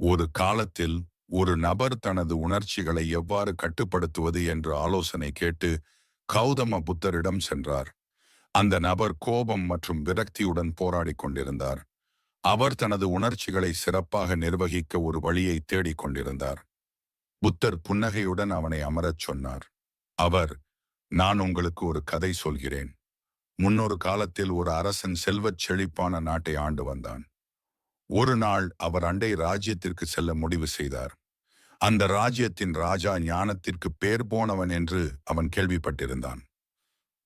ஒரு காலத்தில் ஒரு நபர் தனது உணர்ச்சிகளை எவ்வாறு கட்டுப்படுத்துவது என்று ஆலோசனை கேட்டு கௌதம புத்தரிடம் சென்றார். அந்த நபர் கோபம் மற்றும் விரக்தியுடன் போராடிக் கொண்டிருந்தார். அவர் தனது உணர்ச்சிகளை சிறப்பாக நிர்வகிக்க ஒரு வழியை தேடிக் கொண்டிருந்தார். புத்தர் புன்னகையுடன் அவனை அமரச் சொன்னார். அவர் நான் உங்களுக்கு ஒரு கதை சொல்கிறேன். முன்னொரு காலத்தில் ஒரு அரசன் செல்வச் செழிப்பான நாட்டை ஆண்டு வந்தான். ஒரு நாள் அவர் அண்டை ராஜ்யத்திற்கு செல்ல முடிவு செய்தார். அந்த ராஜ்யத்தின் ராஜா ஞானத்திற்கு பேர் போனவன் என்று அவன் கேள்விப்பட்டிருந்தான்.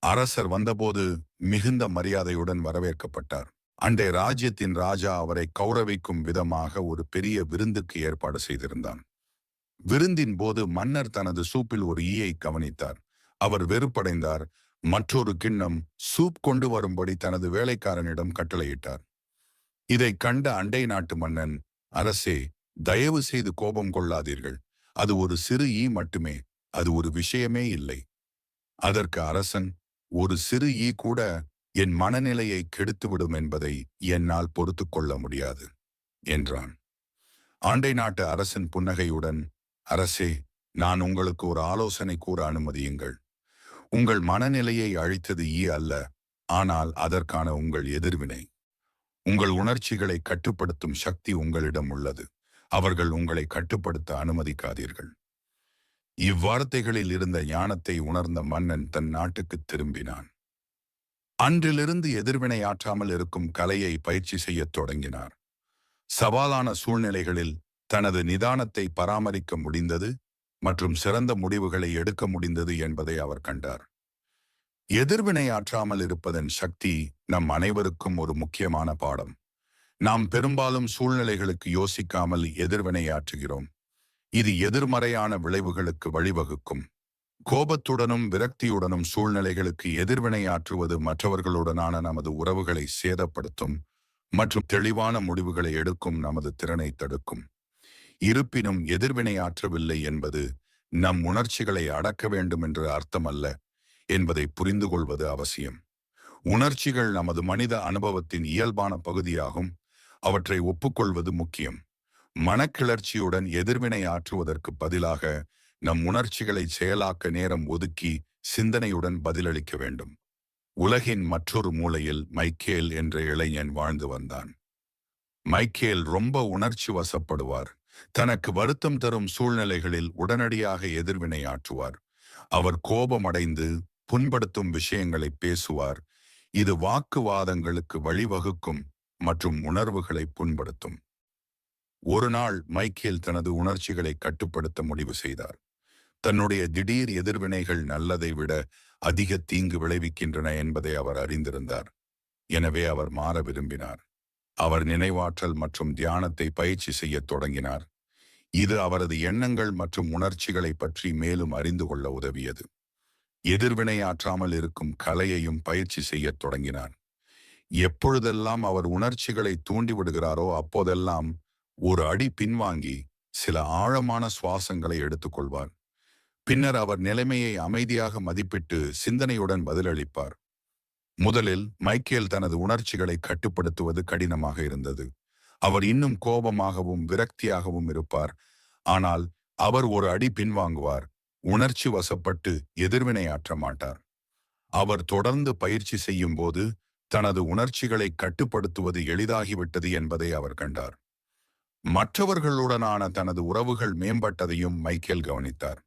அரசர் வந்தபோது மிகுந்த மரியாதையுடன் வரவேற்கப்பட்டார். அண்டை ராஜ்யத்தின் ராஜா அவரை கௌரவிக்கும் விதமாக ஒரு பெரிய விருந்துக்கு ஏற்பாடு செய்திருந்தான். விருந்தின் போது மன்னர் தனது சூப்பில் ஒரு ஈயை கவனித்தார். அவர் வெறுப்படைந்தார். மற்றொரு கிண்ணம் சூப் கொண்டு வரும்படி தனது வேலைக்காரனிடம் கட்டளையிட்டார். இதை கண்ட அண்டை நாட்டு மன்னன் அரசே தயவு செய்து கோபம் கொள்ளாதீர்கள். அது ஒரு சிறு ஈ மட்டுமே அது ஒரு விஷயமே இல்லை. அதற்கு அரசன் ஒரு சிறு ஈ கூட என் மனநிலையை கெடுத்துவிடும் என்பதை என்னால் பொறுத்து கொள்ள முடியாது என்றான். ஆண்டை நாட்டு அரசன் புன்னகையுடன் அரசே நான் உங்களுக்கு ஒரு ஆலோசனை கூற அனுமதியுங்கள். உங்கள் மனநிலையை அழித்தது ஈ அல்ல ஆனால் அதற்கான உங்கள் எதிர்வினை. உங்கள் உணர்ச்சிகளை கட்டுப்படுத்தும் சக்தி உங்களிடம் உள்ளது. அவர்கள் உங்களை கட்டுப்படுத்த அனுமதிக்காதீர்கள். இவ்வார்த்தைகளில் இருந்த ஞானத்தை உணர்ந்த மன்னன் தன் நாட்டுக்கு திரும்பினான். அன்றிலிருந்து எதிர்வினை ஆற்றாமல் இருக்கும் கலையை பயிற்சி செய்யத் தொடங்கினார். சவாலான சூழ்நிலைகளில் தனது நிதானத்தை பராமரிக்க முடிந்தது மற்றும் சிறந்த முடிவுகளை எடுக்க முடிந்தது என்பதை அவர் கண்டார். எதிர்வினை ஆற்றாமல் இருப்பதன் சக்தி நம் அனைவருக்கும் ஒரு முக்கியமான பாடம். நாம் பெரும்பாலும் சூழ்நிலைகளுக்கு யோசிக்காமல் எதிர்வினை ஆற்றுகிறோம். இது எதிர்மறையான விளைவுகளுக்கு வழிவகுக்கும். கோபத்துடனும் விரக்தியுடனும் சூழ்நிலைகளுக்கு எதிர்வினை ஆற்றுவது மற்றவர்களுடனான நமது உறவுகளை சேதப்படுத்தும் மற்றும் தெளிவான முடிவுகளை எடுக்கும் நமது திறனை தடுக்கும். இருப்பினும் எதிர்வினை ஆற்றவில்லை என்பது நம் உணர்ச்சிகளை அடக்க வேண்டும் என்று அர்த்தமல்ல. என்பதை புரிந்து கொள்வது அவசியம். உணர்ச்சிகள் நமது மனித அனுபவத்தின் இயல்பான பகுதியாகும். அவற்றை ஒப்புக்கொள்வது முக்கியம். மனக்கிளர்ச்சியுடன் எதிர்வினை ஆற்றுவதற்கு பதிலாக நம் உணர்ச்சிகளை செயலாக்க நேரம் ஒதுக்கி சிந்தனையுடன் பதிலளிக்க வேண்டும். உலகின் மற்றொரு மூலையில் மைக்கேல் என்ற இளைஞன் வாழ்ந்து வந்தான். மைக்கேல் ரொம்ப உணர்ச்சி வசப்படுவார். தனக்கு வருத்தம் தரும் சூழ்நிலைகளில் உடனடியாக எதிர்வினை ஆற்றுவார். அவர் கோபமடைந்து புண்படுத்தும் விஷயங்களை பேசுவார். இது வாக்குவாதங்களுக்கு வழிவகுக்கும் மற்றும் உணர்வுகளை புண்படுத்தும். ஒரு நாள் மைக்கேல் தனது உணர்ச்சிகளை கட்டுப்படுத்த முடிவு செய்தார். தன்னுடைய திடீர் எதிர்வினைகள் நல்லதை விட அதிக தீங்கு விளைவிக்கின்றன என்பதை அவர் அறிந்திருந்தார். எனவே அவர் மாற விரும்பினார். அவர் நினைவாற்றல் மற்றும் தியானத்தை பயிற்சி செய்யத் தொடங்கினார். இது அவரது எண்ணங்கள் மற்றும் உணர்ச்சிகளை பற்றி மேலும் அறிந்து கொள்ள உதவியது. எதிர்வினையாற்றாமல் இருக்கும் கலையையும் பயிற்சி செய்யத் தொடங்கினான். எப்பொழுதெல்லாம் அவர் உணர்ச்சிகளை தூண்டிவிடுகிறாரோ அப்போதெல்லாம் ஒரு அடி பின்வாங்கி சில ஆழமான சுவாசங்களை எடுத்துக்கொள்வார் பின்னர் அவர் நிலைமையை அமைதியாக மதிப்பிட்டு சிந்தனையுடன் பதிலளிப்பார். முதலில் மைக்கேல் தனது உணர்ச்சிகளை கட்டுப்படுத்துவது கடினமாக இருந்தது. அவர் இன்னும் கோபமாகவும் விரக்தியாகவும் இருப்பார். ஆனால் அவர் ஒரு அடி பின்வாங்குவார். உணர்ச்சி வசப்பட்டு எதிர்வினையாற்ற மாட்டார். அவர் தொடர்ந்து பயிற்சி செய்யும் போது தனது உணர்ச்சிகளை கட்டுப்படுத்துவது எளிதாகிவிட்டது என்பதை அவர் கண்டார். மற்றவர்களுடனான தனது உறவுகள் மேம்பட்டதையும் மைக்கேல் கவனித்தார்.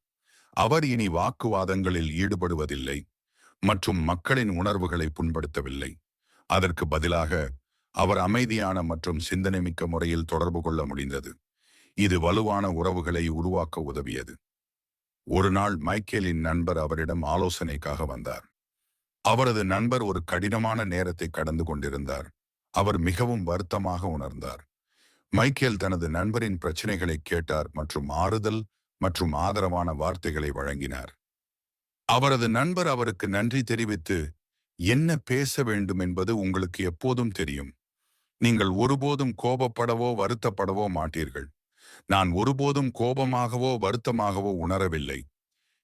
அவர் இனி வாக்குவாதங்களில் ஈடுபடுவதில்லை மற்றும் மக்களின் உணர்வுகளை புண்படுத்தவில்லை. அதற்கு பதிலாக அவர் அமைதியான மற்றும் சிந்தனைமிக்க முறையில் தொடர்பு கொள்ள முடிந்தது. இது வலுவான உறவுகளை உருவாக்க உதவியது. ஒரு நாள் மைக்கேலின் நண்பர் அவரிடம் ஆலோசனைக்காக வந்தார். அவரது நண்பர் ஒரு கடினமான நேரத்தை கடந்து கொண்டிருந்தார். அவர் மிகவும் வருத்தமாக உணர்ந்தார். மைக்கேல் தனது நண்பரின் பிரச்சனைகளை கேட்டார் மற்றும் ஆறுதல் மற்றும் ஆதரவான வார்த்தைகளை வழங்கினார். அவரது நண்பர் அவருக்கு நன்றி தெரிவித்து என்ன பேச வேண்டும் என்பது உங்களுக்கு எப்போதும் தெரியும். நீங்கள் ஒருபோதும் கோபப்படவோ வருத்தப்படவோ மாட்டீர்கள். நான் ஒருபோதும் கோபமாகவோ வருத்தமாகவோ உணரவில்லை.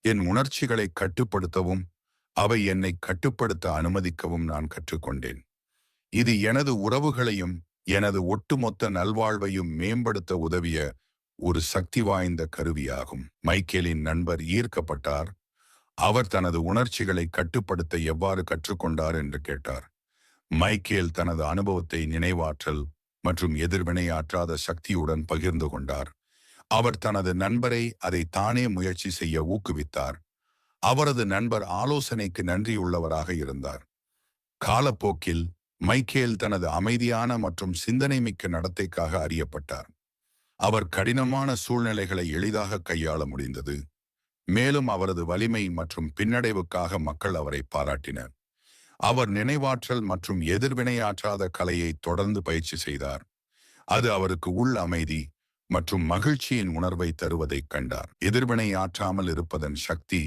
என் உணர்ச்சிகளை கட்டுப்படுத்தவும் அவை என்னை கட்டுப்படுத்த அனுமதிக்கவும் நான் கற்றுக்கொண்டேன். இது எனது உறவுகளையும் எனது ஒட்டுமொத்த நல்வாழ்வையும் மேம்படுத்த உதவிய ஒரு சக்தி வாய்ந்த கருவியாகும். மைக்கேலின் நண்பர் ஈர்க்கப்பட்டார். அவர் தனது உணர்ச்சிகளை கட்டுப்படுத்த எவ்வாறு கற்றுக்கொண்டார் என்று கேட்டார். மைக்கேல் தனது அனுபவத்தை நினைவாற்றல் மற்றும் எதிர்வினையாற்றாத சக்தியுடன் பகிர்ந்து கொண்டார். அவர் தனது நண்பரை அதை தானே முயற்சி செய்ய ஊக்குவித்தார். அவரது நண்பர் ஆலோசனைக்கு நன்றியுள்ளவராக இருந்தார். காலப்போக்கில் மைக்கேல் தனது அமைதியான மற்றும் சிந்தனைமிக்க நடத்தைக்காக அறியப்பட்டார். அவர் கடினமான சூழ்நிலைகளை எளிதாக கையாள முடிந்தது. மேலும் அவரது வலிமை மற்றும் பின்னடைவுக்காக மக்கள் அவரை பாராட்டினர். அவர் நினைவாற்றல் மற்றும் எதிர்வினையாற்றாத கலையை தொடர்ந்து பயிற்சி செய்தார். அது அவருக்கு உள் அமைதி மற்றும் மகிழ்ச்சியின் உணர்வை தருவதைக் கண்டார். எதிர்வினை ஆற்றாமல் இருப்பதன் சக்தி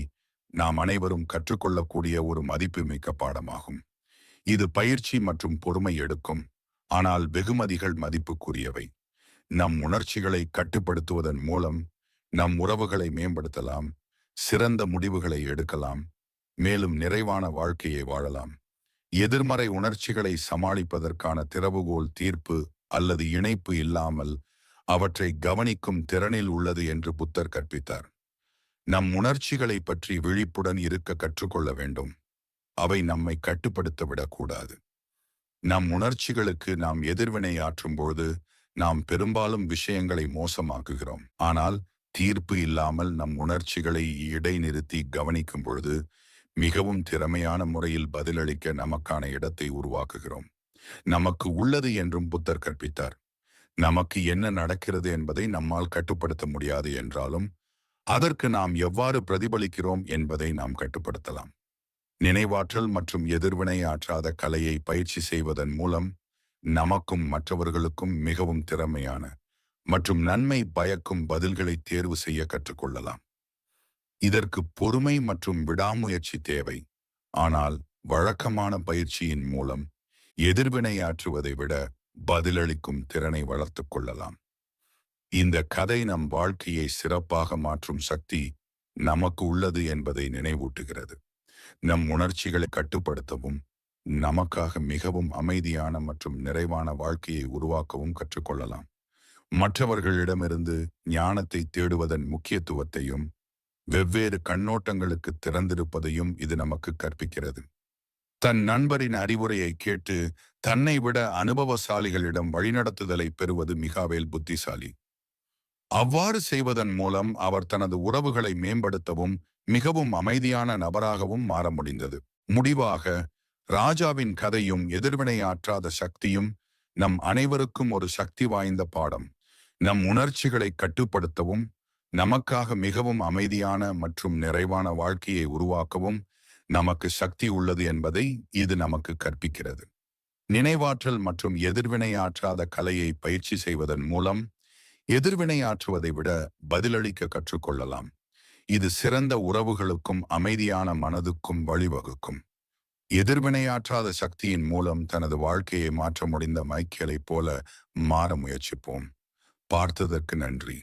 நாம் அனைவரும் கற்றுக்கொள்ளக்கூடிய ஒரு மதிப்புமிக்க பாடமாகும். இது பயிற்சி மற்றும் பொறுமை எடுக்கும் ஆனால் வெகுமதிகள் மதிப்புக்குரியவை. நம் உணர்ச்சிகளை கட்டுப்படுத்துவதன் மூலம் நம் உறவுகளை மேம்படுத்தலாம் சிறந்த முடிவுகளை எடுக்கலாம் மேலும் நிறைவான வாழ்க்கையை வாழலாம். எதிர்மறை உணர்ச்சிகளை சமாளிப்பதற்கான திறவுகோல் தீர்ப்பு அல்லது இணைப்பு இல்லாமல் அவற்றை கவனிக்கும் திறனில் உள்ளது என்று புத்தர் கற்பித்தார். நம் உணர்ச்சிகளை பற்றி விழிப்புடன் இருக்க கற்றுக்கொள்ள வேண்டும். அவை நம்மை கட்டுப்படுத்த விடக்கூடாது நம் உணர்ச்சிகளுக்கு நாம் எதிர்வினை ஆற்றும்போது நாம் பெரும்பாலும் விஷயங்களை மோசமாக்குகிறோம். ஆனால் தீர்ப்பு இல்லாமல் நம் உணர்ச்சிகளை இடைநிறுத்தி கவனிக்கும் பொழுது மிகவும் திறமையான முறையில் பதிலளிக்க நமக்கான இடத்தை உருவாக்குகிறோம். நமக்கு உள்ளது என்றும் புத்தர் கற்பித்தார். நமக்கு என்ன நடக்கிறது என்பதை நம்மால் கட்டுப்படுத்த முடியாது என்றாலும் அதற்கு நாம் எவ்வாறு பிரதிபலிக்கிறோம் என்பதை நாம் கட்டுப்படுத்தலாம். நினைவாற்றல் மற்றும் எதிர்வினை ஆற்றாத கலையை பயிற்சி செய்வதன் மூலம் நமக்கும் மற்றவர்களுக்கும் மிகவும் திறமையான மற்றும் நன்மை பயக்கும் பதில்களை தேர்வு செய்ய கற்றுக்கொள்ளலாம். இதற்கு பொறுமை மற்றும் விடாமுயற்சி தேவை. ஆனால் வழக்கமான பயிற்சியின் மூலம் எதிர்வினையாற்றுவதை விட பதிலளிக்கும் திறனை வளர்த்துக் கொள்ளலாம். இந்த கதை நம் வாழ்க்கையை சிறப்பாக மாற்றும் சக்தி நமக்கு உள்ளது என்பதை நினைவூட்டுகிறது. நம் உணர்ச்சிகளை கட்டுப்படுத்தவும் நமக்காக மிகவும் அமைதியான மற்றும் நிறைவான வாழ்க்கையை உருவாக்கவும் கற்றுக்கொள்ளலாம் மற்றவர்களிடமிருந்து ஞானத்தை தேடுவதன் முக்கியத்துவத்தையும் வெவ்வேறு கண்ணோட்டங்களுக்கு திறந்திருப்பதையும் இது நமக்கு கற்பிக்கிறது. தன் நண்பரின் அறிவுரையை கேட்டு தன்னை விட அனுபவசாலிகளிடம் வழிநடத்துதலை பெறுவது மிகாவேல் புத்திசாலி. அவ்வாறு செய்வதன் மூலம் அவர் தனது உறவுகளை மேம்படுத்தவும் மிகவும் அமைதியான நபராகவும் மாற முடிந்தது. முடிவாக ராஜாவின் கதையும் எதிர்வினை ஆற்றாத சக்தியும் நம் அனைவருக்கும் ஒரு சக்தி வாய்ந்த பாடம். நம் உணர்ச்சிகளை கட்டுப்படுத்தவும் நமக்காக மிகவும் அமைதியான மற்றும் நிறைவான வாழ்க்கையை உருவாக்கவும் நமக்கு சக்தி உள்ளது என்பதை இது நமக்கு கற்பிக்கிறது. நினைவாற்றல் மற்றும் எதிர்வினை ஆற்றாத கலையை பயிற்சி செய்வதன் மூலம் எதிர்வினை ஆற்றுவதை விட பதிலளிக்க கற்றுக்கொள்ளலாம். இது சிறந்த உறவுகளுக்கும் அமைதியான மனதுக்கும் வழிவகுக்கும். எதிர்வினையாற்றாத சக்தியின் மூலம் தனது வாழ்க்கையை மாற்ற முடிந்த மைக்கேலைப் போல மாற முயற்சிப்போம். பார்த்ததற்கு நன்றி.